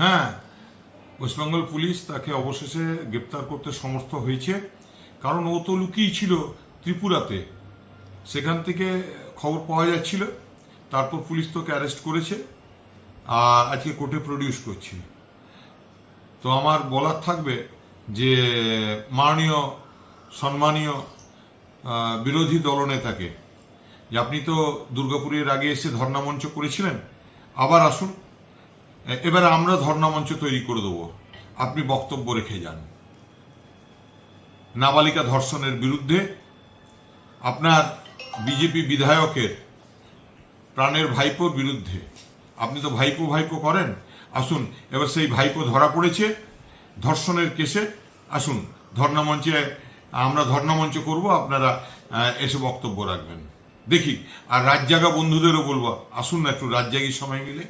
হ্যাঁ ওয়েস্টবেঙ্গল পুলিশ তাকে অবশেষে গ্রেপ্তার করতে সমর্থ হয়েছে। কারণ ও তো লুকিয়ে ছিল ত্রিপুরাতে। সেখান থেকে খবর পাওয়া যাচ্ছিল। তারপর পুলিশ তোকে অ্যারেস্ট করেছে আর আজকে কোর্টে প্রডিউস করছে। তো আমার বলার থাকবে যে মাননীয়, সম্মানীয় বিরোধী দলনেতাকে, যে আপনি তো দুর্গাপুরের আগে এসে ধর্ণামঞ্চ করেছিলেন, আবার আসুন। এবারে আমরা ধর্ণামঞ্চ তৈরি করে দেবো। আপনি বক্তব্য রেখে যান। নাবালিকা ধর্ষণের বিরুদ্ধে আপনার বিজেপি বিধায়কের প্রাণের ভাইপোর বিরুদ্ধে। আপনি তো ভাইপো ভাইপো করেন। আসুন, এবার সেই ভাইপো ধরা পড়েছে। ধর্ষণের কেসে আসুন, ধর্ণামঞ্চে, আমরা ধর্ণামঞ্চ করব, আপনারা এসে বক্তব্য রাখবেন। দেখি, আর রাত জাগা বন্ধুদেরও বলব, আসুন না একটু রাত জাগির সময় মিলে।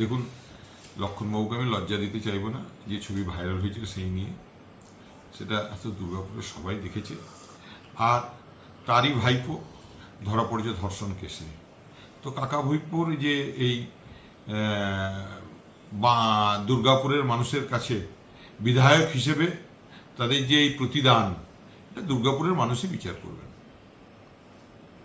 দেখুন লক্ষণ বাবুকে আমি লজ্জা দিতে চাইব না, যে ছবি ভাইরাল হয়েছিল সেই নিয়ে। সেটা এত দুর্গাপুরে সবাই দেখেছে। আর তারই ভাইপো ধরা পড়েছে ধর্ষণ কেসে তো কাকা ভাইপোর যে এই বা দুর্গাপুরের মানুষের কাছে বিধায়ক হিসেবে তাদের যে এই প্রতিদান, এটা দুর্গাপুরের মানুষই বিচার করবেন।